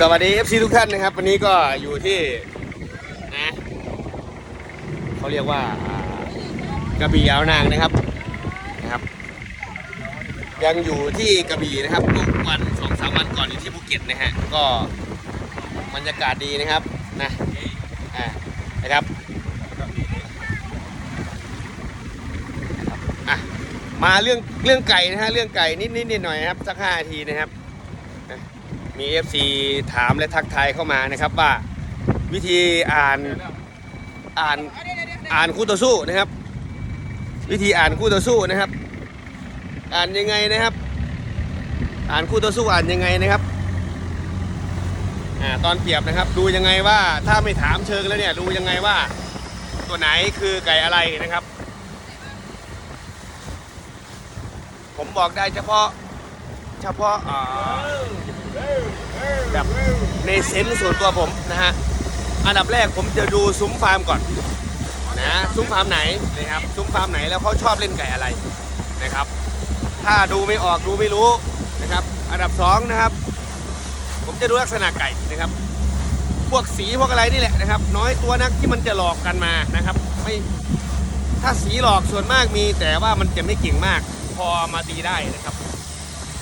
สวัสดี FC ทุกท่านนะครับ วันนี้ก็อยู่ที่นะเขาเรียกว่ากระบี่อ่าวนางนะครับนะครับ ยังอยู่ที่กระบี่นะครับเมื่อวันสองสามวันก่อนอยู่ที่ภูเก็ตนะฮะก็บรรยากาศดีนะครับนะอ่านะครับอะมาเรื่องเรื่องไก่นะฮะเรื่องไก่นิดนิดหน่อยนะครับสักห้าทีนะครับ มี FC ถามและทักทายเข้ามานะครับว่าวิธีอ่านอ่านอ่านคู่ต่อสู้นะครับ วิธีอ่านคู่ต่อสู้นะครับ อ่านยังไงนะครับ อ่านคู่ต่อสู้อ่านยังไงนะครับอ่าตอนเปรียบนะครับ ดูยังไงว่าถ้าไม่ถามเชิงแล้วเนี่ยดูยังไงว่าตัวไหนคือไก่อะไรนะครับ ผมบอกได้เฉพาะ เฉพาะแบบในเซนส์ส่วนตัวผมนะฮะ อันดับแรกผมจะดูซุ้มฟาร์มก่อนนะซุ้มฟาร์มไหนนะครับซุ้มฟาร์มไหนแล้วเขาชอบเล่นไก่อะไรนะครับ ถ้าดูไม่ออกดูไม่รู้นะครับ อันดับสองนะครับ ผมจะดูลักษณะไก่นะครับ พวกสีพวกอะไรนี่แหละนะครับ น้อยตัวนักที่มันจะหลอกกันมานะครับไม่ถ้าสีหลอกส่วนมากมีแต่ว่ามันจะไม่เก่งมาก พอมาตีได้นะครับ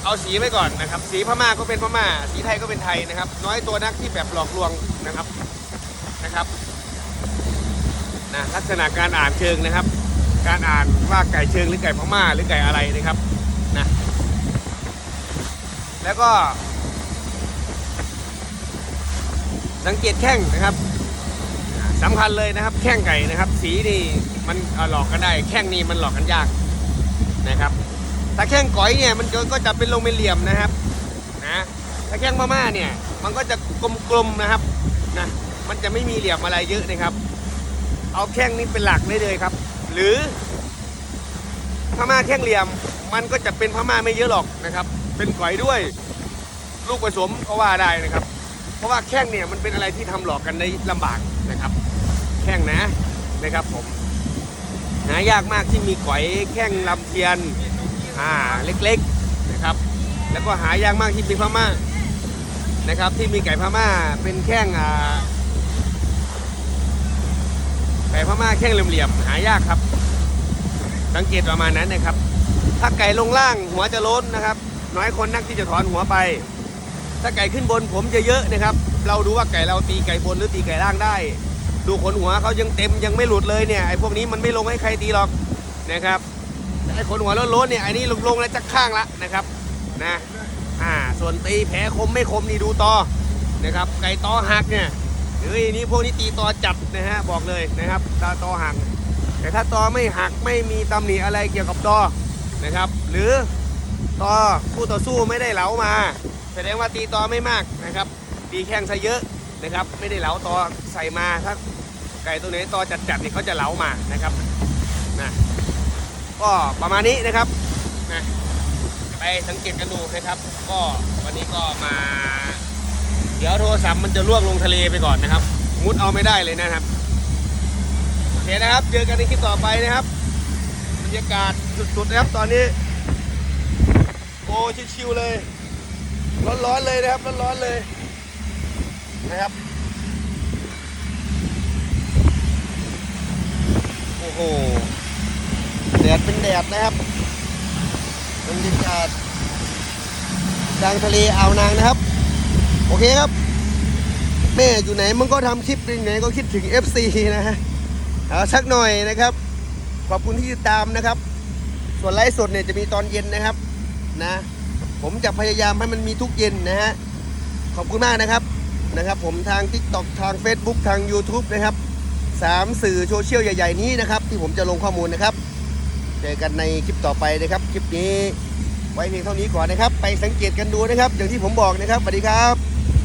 เอาสีไว้ก่อนนะครับ สีพม่าก็เป็นพม่า สีไทยก็เป็นไทยนะครับ น้อยตัวนักที่แบบหลอกลวงนะครับนะครับนะลักษณะการอ่านเชิงนะครับ การอ่านว่าไก่เชิงหรือไก่พม่าหรือไก่อะไรนะครับนะแล้วก็ สังเกตแข้งนะครับสำคัญเลยนะครับ แข้งไก่นะครับ สีนี่มันหลอกกันได้ แข้งนี่มันหลอกกันยากนะครับ ถ้าแข้งก๋อยเนี่ยมันก็จะเป็นลงเป็นเหลี่ยมนะครับนะถ้าแข้งพม่าเนี่ยมันก็จะกลมๆนะครับนะมันจะไม่มีเหลี่ยมอะไรเยอะนะครับ เอาแข้งนี้เป็นหลักได้เลยครับ หรือพม่าแข้งเหลี่ยมมันก็จะเป็นพม่าไม่เยอะหรอกนะครับ เป็นก๋อยด้วย ลูกผสมก็ว่าได้นะครับ เพราะว่าแข้งเนี่ยมันเป็นอะไรที่ทำหลอกกันได้ลำบากนะครับ แข้งนะนะครับผมหายากมากที่มีก๋อยแข้งลำเทียน อ่าเล็กๆนะครับ แล้วก็หายากมากที่เป็นพม่านะครับ ที่มีไก่พม่าเป็นแข้งอ่าไก่พม่าแข้งเหลี่ยมๆหายากครับ สังเกตประมาณนั้นนะครับ ถ้าไก่ลงล่างหัวจะล้นนะครับ น้อยคนนักที่จะถอนหัวไป ถ้าไก่ขึ้นบนผมจะเยอะนะครับ เราดูว่าไก่เราตีไก่บนหรือตีไก่ล่างได้ ดูขนหัวเขายังเต็มยังไม่หลุดเลยเนี่ยไอ้พวกนี้มันไม่ลงให้ใครตีหรอกนะครับ ไอ้คนหัวโล้นๆเนี่ยไอ้นี่ลงๆแล้วจะข้างละนะครับนะอ่าส่วนตีแผลคมไม่คมนี่ดูตอนะครับไก่ตอหักเนี่ยเฮ้ยนี่พวกนี้ตีตอจัดนะฮะบอกเลยนะครับตาตอหักแต่ถ้าตอไม่หักไม่มีตำหนิอะไรเกี่ยวกับตอนะครับ หรือตอผู้ต่อสู้ไม่ได้เหลามา แสดงว่าตีตอไม่มากนะครับตีแข้งซะเยอะนะครับ ไม่ได้เหลาตอใส่มาถ้าไก่ตัวไหนตอจัดๆนี่เขาจะเหลามานะครับนะ ก็ประมาณนี้นะครับนะไปสังเกตกันดูนะครับ ก็วันนี้ก็มา เดี๋ยวโทรศัพท์มันจะล่วงลงทะเลไปก่อนนะครับ มุดเอาไม่ได้เลยนะครับโอเคนะครับ เจอกันในคลิปต่อไปนะครับบรรยากาศสุดๆนะครับตอนนี้โอ้ชิวๆเลยร้อนๆเลยนะครับร้อนๆเลยนะครับ โอ้โห ดดเป็นแดดนะครับบรรยากาศกลางทะเลอ่าวนางนะครับ โอเคครับ แม่อยู่ไหนมันก็ทำคลิปอยู่ไหนก็คิดถึง FC นะฮะเอาสักหน่อยนะครับ ขอบคุณที่ติดตามนะครับ ส่วนไลฟ์สดเนี่ยจะมีตอนเย็นนะครับนะ ผมจะพยายามให้มันมีทุกเย็นนะฮะขอบคุณมากนะครับนะครับ ผมทาง TikTok ทาง Facebook ทาง YouTube นะครับสามสื่อโซเชียลใหญ่ ๆ นี้นะครับ ที่ผมจะลงข้อมูลนะครับ เจอกันในคลิปต่อไปนะครับ คลิปนี้ไว้เพียงเท่านี้ก่อนนะครับ ไปสังเกตกันดูนะครับ อย่างที่ผมบอกนะครับสวัสดีครับ